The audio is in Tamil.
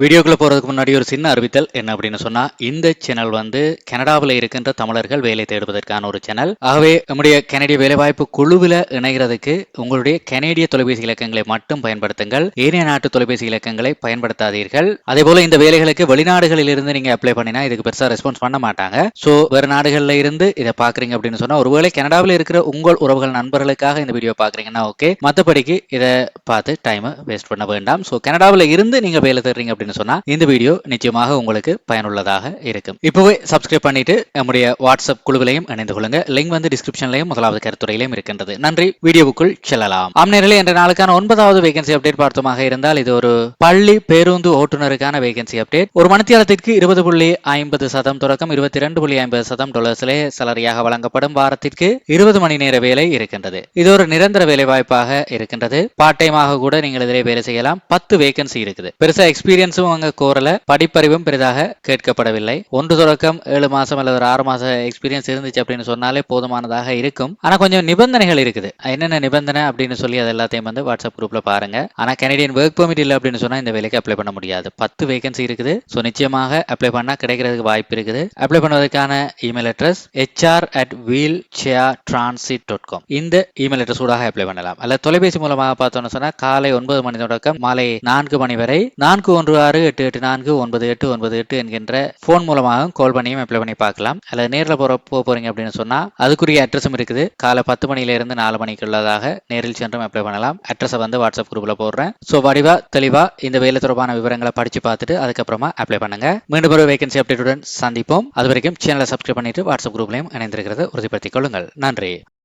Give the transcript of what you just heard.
வீடியோக்குள்ளே போகிறதுக்கு முன்னாடி ஒரு சின்ன அறிவித்தல் என்ன அப்படின்னு சொன்னால் இந்த சேனல் வந்து கனடாவில் இருக்கின்ற தமிழர்கள் வேலை தேடுவதற்கான ஒரு சேனல். ஆகவே நம்முடைய கனடிய வேலைவாய்ப்பு குழுவில் இணைகிறதுக்கு உங்களுடைய கனேடிய தொலைபேசி இலக்கங்களை மட்டும் பயன்படுத்துங்கள். ஏனைய நாட்டு தொலைபேசி இலக்கங்களை பயன்படுத்தாதீர்கள். அதே போல இந்த வேலைகளுக்கு வெளிநாடுகளில் இருந்து நீங்கள் அப்ளை பண்ணினா இதுக்கு பெருசாக ரெஸ்பான்ஸ் பண்ண மாட்டாங்க. ஸோ வேறு நாடுகளில் இருந்து இதை பார்க்குறீங்க அப்படின்னு சொன்னால் ஒருவேளை கனடாவில் இருக்கிற உங்கள் உறவுகள் நண்பர்களுக்காக இந்த வீடியோ பார்க்குறீங்கன்னா ஓகே மற்றபடிக்கு இதை பார்த்து டைமை வேஸ்ட் பண்ண வேண்டாம். ஸோ கனடாவில் இருந்து நீங்கள் வேலை தேடுறீங்க அப்படின்னு அப்படின்னு சொன்னா இந்த வீடியோ நிச்சயமாக உங்களுக்கு பயனுள்ளதாக இருக்கும். இப்பவே சப்ஸ்கிரைப் பண்ணிட்டு நம்முடைய வாட்ஸ்அப் குழுவிலையும் இணைந்து கொள்ளுங்க. லிங்க் வந்து டிஸ்கிரிப்ஷன்லையும் முதலாவது கருத்துறையிலையும் இருக்கின்றது. நன்றி. வீடியோவுக்குள் செல்லலாம். அம்நேரில் என்ற நாளுக்கான ஒன்பதாவது வேகன்சி அப்டேட் பார்த்தோமாக இருந்தால் இது ஒரு பள்ளி பேருந்து ஓட்டுநருக்கான வேகன்சி அப்டேட் ஒரு மணித்தியாலத்திற்கு இருபது புள்ளி ஐம்பது சதம் தொடக்கம் இருபத்தி இரண்டு புள்ளி ஐம்பது சதம் டாலர்ஸிலே சலரியாக வழங்கப்படும் வாரத்திற்கு இருபது மணி நேர வேலை இருக்கின்றது. இது ஒரு நிரந்தர வேலை வாய்ப்பாக இருக்கின்றது. பார்ட் டைமாக கூட நீங்கள் இதிலே வேலை செய்யலாம். பத்து வேகன்சி இருக்குது. பெருசா எக்ஸ்பீரியன்ஸ் எக்ஸ்பீரியன்ஸும் அங்க கோரல படிப்பறிவும் பெரிதாக கேட்கப்படவில்லை. ஒன்று தொடக்கம் ஏழு மாசம் அல்லது ஒரு ஆறு மாசம் எக்ஸ்பீரியன்ஸ் இருந்துச்சு அப்படின்னு சொன்னாலே போதுமானதாக இருக்கும். ஆனா கொஞ்சம் நிபந்தனைகள் இருக்குது. என்னென்ன நிபந்தனை அப்படின்னு சொல்லி அது எல்லாத்தையும் வந்து வாட்ஸ்அப் குரூப்ல பாருங்க. ஆனா கனடியன் ஒர்க் பெர்மிட் இல்லை அப்படின்னு சொன்னா இந்த வேலைக்கு அப்ளை பண்ண முடியாது. பத்து வேகன்சி இருக்குது. ஸோ நிச்சயமாக அப்ளை பண்ணா கிடைக்கிறதுக்கு வாய்ப்பு இருக்குது. Apply பண்ணுவதற்கான email address HR at wheelchair transit dot com இந்த இமெயில் அட்ரஸ் ஊடாக அப்ளை பண்ணலாம். அல்ல தொலைபேசி மூலமாக பார்த்தோம்னு சொன்னா காலை ஒன்பது மணி தொடக்கம் மாலை நான்கு மணி வரை நான்கு ஒன்று ஆறு எட்டு எட்டு நான்கு ஒன்பது எட்டு ஒன்பது எட்டு என்கின்ற போன் மூலமாகவும் கால் பண்ணியும் அப்ளை பண்ணி பார்க்கலாம். அல்லது நேரில் போற போக போறீங்க அப்படின்னு சொன்னா அதுக்குரிய அட்ரஸும் இருக்குது. காலை பத்து மணியிலிருந்து இருந்து நாலு மணிக்கு உள்ளதாக நேரில் சென்றும் அப்ளை பண்ணலாம். அட்ரஸை வந்து வாட்ஸ்அப் குரூப்ல போடுறேன். ஸோ வடிவா தெளிவா இந்த வேலை தொடர்பான விவரங்களை படிச்சு பார்த்துட்டு அதுக்கப்புறமா அப்ளை பண்ணுங்க. மீண்டும் ஒரு வேகன்சி அப்டேட்டுடன் சந்திப்போம். அது வரைக்கும் சேனலை சப்ஸ்கிரைப் பண்ணிட்டு வாட்ஸ்அப் குரூப்லையும் இணைந்திருக்கிறது உறுதிப்படுத்திக் கொள்ளுங்கள். நன்றி.